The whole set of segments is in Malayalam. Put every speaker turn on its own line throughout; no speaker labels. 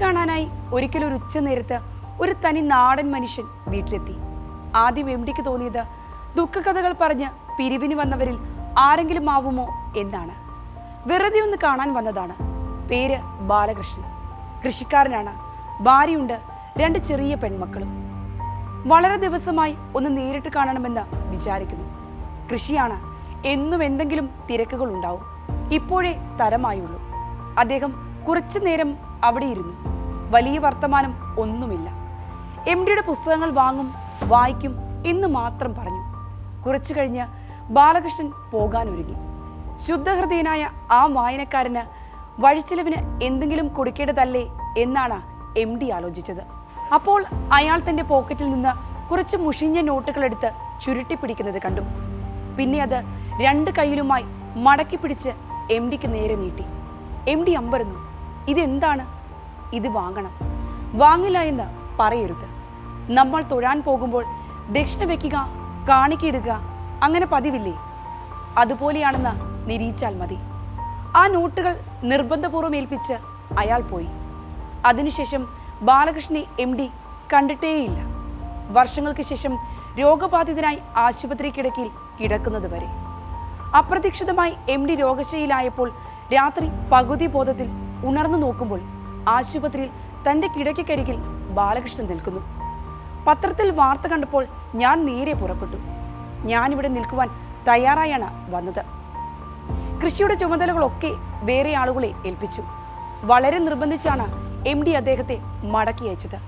കാണാനായി ഒരിക്കലും ഒരു ഉച്ച നേരത്ത് ഒരു തനി നാടൻ മനുഷ്യൻ വീട്ടിലെത്തി. ആദ്യം എം ഡിക്ക് തോന്നിയത് ദുഃഖകഥകൾ പറഞ്ഞ് പിരിവിന് വന്നവരിൽ ആരെങ്കിലും ആവുമോ എന്നാണ്. വെറുതെ ഒന്ന് കാണാൻ വന്നതാണ്. പേര് ബാലകൃഷ്ണൻ. കൃഷിക്കാരനാണ്. ഭാര്യയുണ്ട് രണ്ട് ചെറിയ പെൺമക്കളും. വളരെ ദിവസമായി ഒന്ന് നേരിട്ട് കാണണമെന്ന് വിചാരിക്കുന്നു. കൃഷിയാണ് എന്നും എന്തെങ്കിലും തിരക്കുകൾ ഉണ്ടാവും. ഇപ്പോഴേ തരമായുള്ളൂ. അദ്ദേഹം കുറച്ചു നേരം അവിടെ ഇരുന്നു. വലിയ വർത്തമാനം ഒന്നുമില്ല. എം ഡിയുടെ പുസ്തകങ്ങൾ വാങ്ങും വായിക്കും എന്ന് മാത്രം പറഞ്ഞു. കുറച്ചു കഴിഞ്ഞ് ബാലകൃഷ്ണൻ പോകാനൊരുങ്ങി. ശുദ്ധഹൃദയനായ ആ വായനക്കാരന് വഴിച്ചിലവിന് എന്തെങ്കിലും കൊടുക്കേണ്ടതല്ലേ എന്നാണ് എം ഡി ആലോചിച്ചത്. അപ്പോൾ അയാൾ തന്റെ പോക്കറ്റിൽ നിന്ന് കുറച്ച് മുഷിഞ്ഞ നോട്ടുകൾ എടുത്ത് ചുരുട്ടി പിടിക്കുന്നത് കണ്ടു. പിന്നെ അത് രണ്ട് കൈയിലുമായി മടക്കി പിടിച്ച് എം ഡിക്ക് നേരെ നീട്ടി. എം ഡി അമ്പരന്നു. ഇതെന്താണ്? ഇത് വാങ്ങണം. വാങ്ങില്ല എന്ന് പറയരുത്. നമ്മൾ തൊഴാൻ പോകുമ്പോൾ ദക്ഷിണ വയ്ക്കുക കാണിക്കിടുക അങ്ങനെ പതിവില്ലേ? അതുപോലെയാണെന്ന് നിരീച്ചാൽ മതി. ആ നോട്ടുകൾ നിർബന്ധപൂർവം ഏൽപ്പിച്ച് അയാൾ പോയി. അതിനുശേഷം ബാലകൃഷ്ണനെ എം ഡി കണ്ടിട്ടേയില്ല. വർഷങ്ങൾക്ക് ശേഷം രോഗബാധിതനായി ആശുപത്രി കിടക്കിൽ കിടക്കുന്നത് വരെ. അപ്രതീക്ഷിതമായി എം ഡി രോഗശയിലായപ്പോൾ രാത്രി പകുതി ബോധത്തിൽ ഉണർന്നു നോക്കുമ്പോൾ ആശുപത്രിയിൽ തന്റെ കിടക്കക്കരികിൽ ബാലകൃഷ്ണൻ നിൽക്കുന്നു. പത്രത്തിൽ വാർത്ത കണ്ടപ്പോൾ ഞാൻ നേരെ പുറപ്പെട്ടു. ഞാനിവിടെ നിൽക്കുവാൻ തയ്യാറായാണ് വന്നത്. കൃഷിയുടെ ചുമതലകളൊക്കെ വേറെ ആളുകളെ ഏൽപ്പിച്ചു. വളരെ നിർബന്ധിച്ചാണ് എം ഡി അദ്ദേഹത്തെ മടക്കി അയച്ചത്.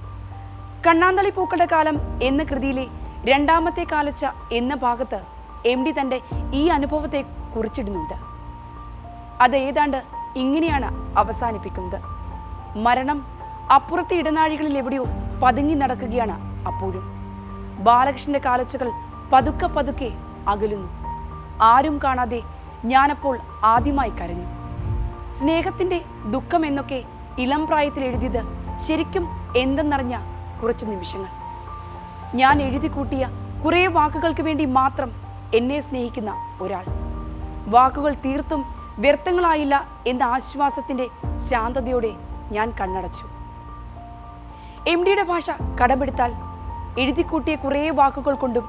കണ്ണാന്തളി പൂക്കളുടെ കാലം എന്ന കൃതിയിലെ രണ്ടാമത്തെ കാലച്ച എന്ന ഭാഗത്ത് എം ഡി തന്റെ ഈ അനുഭവത്തെ കുറിച്ചിടുന്നുണ്ട് അത് ഏതാണ്ട് ഇങ്ങനെയാണ് അവസാനിപ്പിക്കുന്നത്. മരണം അപ്പുറത്തെ ഇടനാഴികളിൽ എവിടെയോ പതുങ്ങി നടക്കുകയാണ് അപ്പോഴും. ബാലകൃഷ്ണന്റെ കാലച്ചകൾ പതുക്കെ പതുക്കെ അകലുന്നു. ആരും കാണാതെ ഞാനപ്പോൾ ആദ്യമായി കരഞ്ഞു. സ്നേഹത്തിന്റെ ദുഃഖം എന്നൊക്കെ ഇളം പ്രായത്തിൽ എഴുതിയത് ശരിക്കും എന്തെന്നറിഞ്ഞ കുറച്ചു നിമിഷങ്ങൾ. ഞാൻ എഴുതി കൂട്ടിയ കുറേ വാക്കുകൾക്ക് വേണ്ടി മാത്രം എന്നെ സ്നേഹിക്കുന്ന ഒരാൾ. വാക്കുകൾ തീർത്തും വ്യർത്ഥങ്ങളായില്ല എന്ന ആശ്വാസത്തിന്റെ ശാന്തതയോടെ ഞാൻ കണ്ണടച്ചു. എം ഡിയുടെ ഭാഷ കടമെടുത്താൽ എഴുതിക്കൂട്ടിയ കുറേ വാക്കുകൾ കൊണ്ടും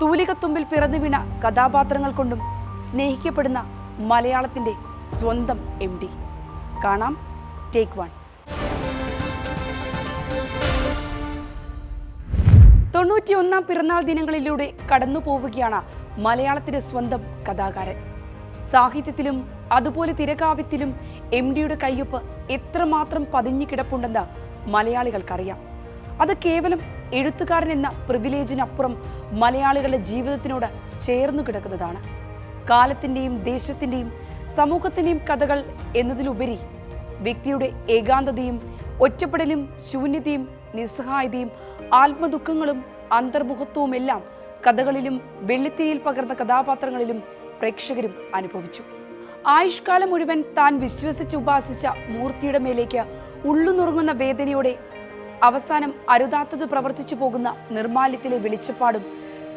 തൂലികത്തുമ്പിൽ പിറന്നു വീണ കഥാപാത്രങ്ങൾ കൊണ്ടും സ്നേഹിക്കപ്പെടുന്ന മലയാളത്തിന്റെ സ്വന്തം എം ഡി കാണാം. ടേക്ക് വൺ തൊണ്ണൂറ്റിയൊന്നാം പിറന്നാൾ ദിനങ്ങളിലൂടെ കടന്നു പോവുകയാണ് മലയാളത്തിന്റെ സ്വന്തം കഥാകാരൻ. സാഹിത്യത്തിലും അതുപോലെ തിരകാവ്യത്തിലും എം ഡിയുടെ കയ്യൊപ്പ് എത്രമാത്രം പതിഞ്ഞു കിടപ്പുണ്ടെന്ന് മലയാളികൾക്കറിയാം. അത് കേവലം എഴുത്തുകാരൻ എന്ന പ്രിവിലേജിനപ്പുറം മലയാളികളുടെ ജീവിതത്തിനോട് ചേർന്നു കിടക്കുന്നതാണ്. കാലത്തിന്റെയും ദേശത്തിന്റെയും സമൂഹത്തിന്റെയും കഥകൾ എന്നതിലുപരി വ്യക്തിയുടെ ഏകാന്തതയും ഒറ്റപ്പെടലും ശൂന്യതയും നിസ്സഹായതയും ആത്മദുഃഖങ്ങളും അന്തർമുഖത്വവുമെല്ലാം കഥകളിലും വെള്ളിത്തിരിയിൽ പകർന്ന കഥാപാത്രങ്ങളിലും പ്രേക്ഷകരും അനുഭവിച്ചു. ആയുഷ്കാലം മുഴുവൻ താൻ വിശ്വസിച്ച് ഉപാസിച്ച മൂർത്തിയുടെ മേലേക്ക് ഉള്ളുനുറങ്ങുന്ന വേദനയോടെ അവസാനം അരുതാത്തത് പ്രവർത്തിച്ചു പോകുന്ന നിർമാല്യത്തിലെ വെളിച്ചപ്പാടും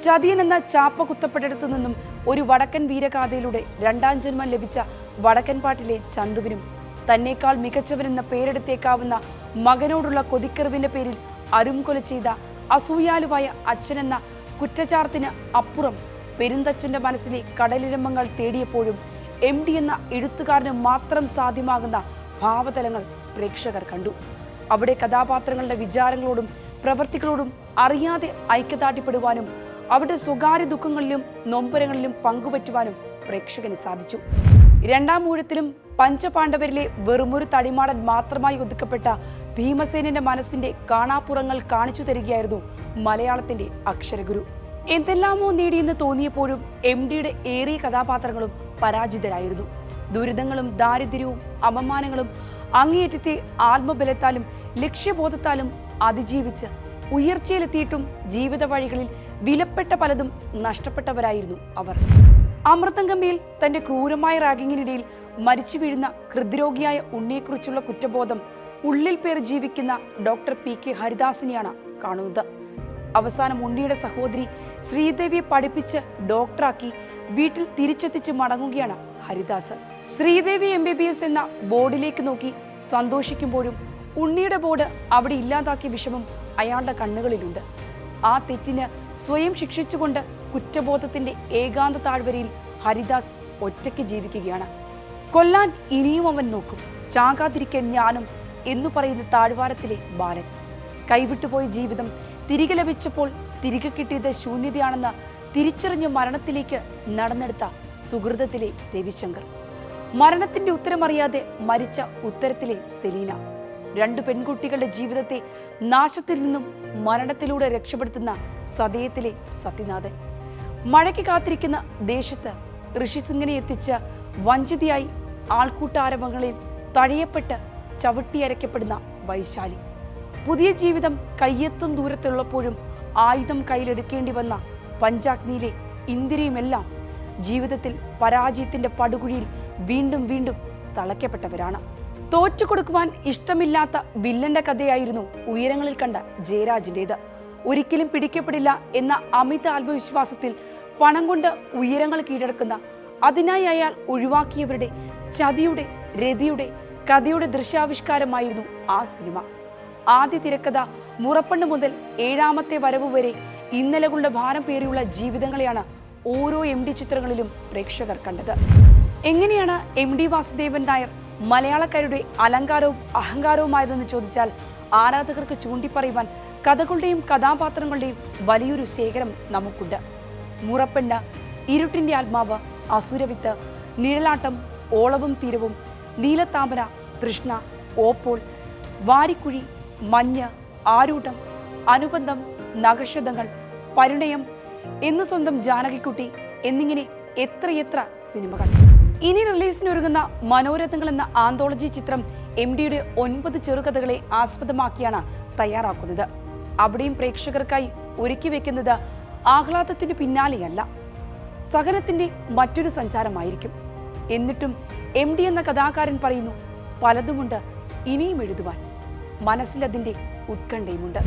ചതിയൻ എന്ന ചാപ്പ കുത്തപ്പെട്ടിടത്തു നിന്നും ഒരു വടക്കൻ വീരഗാഥയിലൂടെ രണ്ടാം ജന്മം ലഭിച്ച വടക്കൻ പാട്ടിലെ ചന്തുവിനും തന്നേക്കാൾ മികച്ചവനെന്ന പേരെടുത്തേക്കാവുന്ന മകനോടുള്ള കൊതിക്കെറിവിന്റെ പേരിൽ അരുംകൊല ചെയ്ത അസൂയാലുവായ അച്ഛനെന്ന കുറ്റചാർത്തിന് അപ്പുറം പെരുന്തച്ഛന്റെ മനസ്സിലെ കടലിരമ്പങ്ങൾ തേടിയപ്പോഴും എം ഡി എന്ന എഴുത്തുകാരന് മാത്രം സാധ്യമാകുന്ന ഭാവതലങ്ങൾ പ്രേക്ഷകർ കണ്ടു. അവിടെ കഥാപാത്രങ്ങളുടെ വിചാരങ്ങളോടും പ്രവൃത്തികളോടും അറിയാതെ ഐക്യദാർഢ്യപ്പെടുവാനും അവരുടെ സ്വകാര്യ ദുഃഖങ്ങളിലും നൊമ്പരങ്ങളിലും പങ്കുപറ്റുവാനും പ്രേക്ഷകന് സാധിച്ചു. രണ്ടാം ഊഴത്തിലും പഞ്ചപാണ്ഡവരിലെ വെറുമൊരു തടിമാടൻ മാത്രമായി ഒതുക്കപ്പെട്ട ഭീമസേനന്റെ മനസ്സിന്റെ കാണാപ്പുറങ്ങൾ കാണിച്ചു തരികയായിരുന്നു മലയാളത്തിന്റെ അക്ഷരഗുരു. എന്തെല്ലാമോ നേടിയെന്ന് തോന്നിയപ്പോഴും എം ഡിയുടെ ഏറിയ കഥാപാത്രങ്ങളും പരാജിതരായിരുന്നു. ദുരിതങ്ങളും ദാരിദ്ര്യവും അപമാനങ്ങളും അങ്ങേയറ്റത്തെ ആത്മബലത്താലും ലക്ഷ്യബോധത്താലും അതിജീവിച്ച് ഉയർച്ചയിലെത്തിയിട്ടും ജീവിത വഴികളിൽ വിലപ്പെട്ട പലതും നഷ്ടപ്പെട്ടവരായിരുന്നു അവർ. അമൃതംഗമ്മയിൽ തന്റെ ക്രൂരമായ റാഗിങ്ങിനിടയിൽ മരിച്ചു വീഴുന്ന ഹൃദ്രോഗിയായ ഉണ്ണിയെക്കുറിച്ചുള്ള കുറ്റബോധം ഉള്ളിൽ പേർ ജീവിക്കുന്ന ഡോക്ടർ പി കെ ഹരിദാസിനെയാണ് കാണുന്നത്. അവസാനം ഉണ്ണിയുടെ സഹോദരി ശ്രീദേവിയെ പഠിപ്പിച്ച് ഡോക്ടറാക്കി വീട്ടിൽ തിരിച്ചെത്തിച്ച് മടങ്ങുകയാണ് Haridas. Sreedevi M B B S എന്ന ബോർഡിലേക്ക് നോക്കി സന്തോഷിക്കുമ്പോഴും ഉണ്ണിയുടെ ബോർഡ് അവിടെ ഇല്ലാതാക്കിയ വിഷമം അയാളുടെ കണ്ണുകളിലുണ്ട്. ആ തെറ്റിന് സ്വയം ശിക്ഷിച്ചുകൊണ്ട് കുറ്റബോധത്തിന്റെ ഏകാന്ത താഴ്വരയിൽ ഹരിദാസ് ഒറ്റയ്ക്ക് ജീവിക്കുകയാണ്. കൊല്ലാൻ ഇനിയും അവൻ നോക്കും. ചാകാതിരിക്കാൻ ഞാനും എന്നു പറയുന്ന താഴ്വാരത്തിലെ ബാലൻ. കൈവിട്ടുപോയ ജീവിതം തിരികെ ലഭിച്ചപ്പോൾ തിരികെ കിട്ടിയത് ശൂന്യതയാണെന്ന് തിരിച്ചറിഞ്ഞ് മരണത്തിലേക്ക് നടന്നെടുത്ത സുഹൃതത്തിലെ രവിശങ്കർ. മരണത്തിന്റെ ഉത്തരമറിയാതെ മരിച്ച ഉത്തരത്തിലെ സെലീന. രണ്ട് പെൺകുട്ടികളുടെ ജീവിതത്തെ നാശത്തിൽ നിന്നും മരണത്തിലൂടെ രക്ഷപ്പെടുത്തുന്ന സതയത്തിലെ സത്യനാഥൻ. മഴയ്ക്ക് കാത്തിരിക്കുന്ന ദേശത്ത് ഋഷിസിംഗിനെ എത്തിച്ച് വഞ്ചിതയായി ആൾക്കൂട്ടാരംഭങ്ങളിൽ തഴയപ്പെട്ട് ചവിട്ടിയരയ്ക്കപ്പെടുന്ന വൈശാലി. പുതിയ ജീവിതം കയ്യെത്തും ദൂരത്തുള്ളപ്പോഴും ആയുധം കയ്യിലെടുക്കേണ്ടി വന്ന പഞ്ചാഗ്നിയിലെ ഇന്ദിരയുമെല്ലാം ജീവിതത്തിൽ പരാജയത്തിന്റെ പടുകുഴിയിൽ വീണ്ടും വീണ്ടും തളയ്ക്കപ്പെട്ടവരാണ്. തോറ്റുകൊടുക്കുവാൻ ഇഷ്ടമില്ലാത്ത വില്ലന്റെ കഥയായിരുന്നു ഉയരങ്ങളിൽ കണ്ട ജയരാജിന്റെത് ഒരിക്കലും പിടിക്കപ്പെടില്ല എന്ന അമിത ആത്മവിശ്വാസത്തിൽ പണം കൊണ്ട് ഉയരങ്ങൾ കീഴടക്കുന്ന അതിനായി അയാൾ ഒഴിവാക്കിയവരുടെ ചതിയുടെ രതിയുടെ കഥയുടെ ദൃശ്യാവിഷ്കാരമായിരുന്നു ആ സിനിമ. ആദ്യ തിരക്കഥ മുറപ്പണ്ട് മുതൽ ഏഴാമത്തെ വരവ് വരെ ഇന്നലകളുടെ ഭാരം പേറിയുള്ള ജീവിതങ്ങളെയാണ് ഓരോ എം ഡി ചിത്രങ്ങളിലും പ്രേക്ഷകർ കണ്ടത്. എങ്ങനെയാണ് എം ഡി വാസുദേവൻ നായർ മലയാളക്കാരുടെ അലങ്കാരവും അഹങ്കാരവുമായതെന്ന് ചോദിച്ചാൽ ആരാധകർക്ക് ചൂണ്ടിപ്പറയുവാൻ കഥകളുടെയും കഥാപാത്രങ്ങളുടെയും വലിയൊരു ശേഖരം നമുക്കുണ്ട്. മുറപ്പെണ്ണ ഇരുട്ടിന്റെ ആത്മാവ് അസുരവിത്ത് നിഴലാട്ടം ഓളവും തീരവും നീലത്താമര തൃഷ്ണ ഓപ്പോൾ വാരിക്കുഴി മഞ്ഞ് ആരൂഢം അനുബന്ധം നഖശതങ്ങൾ പരിണയം എന്ന് സ്വന്തം ജാനകിക്കുട്ടി എന്നിങ്ങനെ എത്രയെത്ര സിനിമകൾ. ഇനി റിലീസിനൊരുങ്ങുന്ന മനോരഥങ്ങൾ എന്ന ആന്തോളജി ചിത്രം എം ഡിയുടെ ഒൻപത് ചെറുകഥകളെ ആസ്പദമാക്കിയാണ് തയ്യാറാക്കുന്നത്. അവിടെയും പ്രേക്ഷകർക്കായി ഒരുക്കി വെക്കുന്നത് ആഹ്ലാദത്തിന് പിന്നാലെയല്ല. സഹനത്തിന്റെ മറ്റൊരു സഞ്ചാരമായിരിക്കും. എന്നിട്ടും എം ഡി എന്ന കഥാകാരൻ പറയുന്നു പലതുമുണ്ട് ഇനിയും എഴുതുവാൻ. മനസ്സിലതിന്റെ ഉത്കണ്ഠയുമുണ്ട്.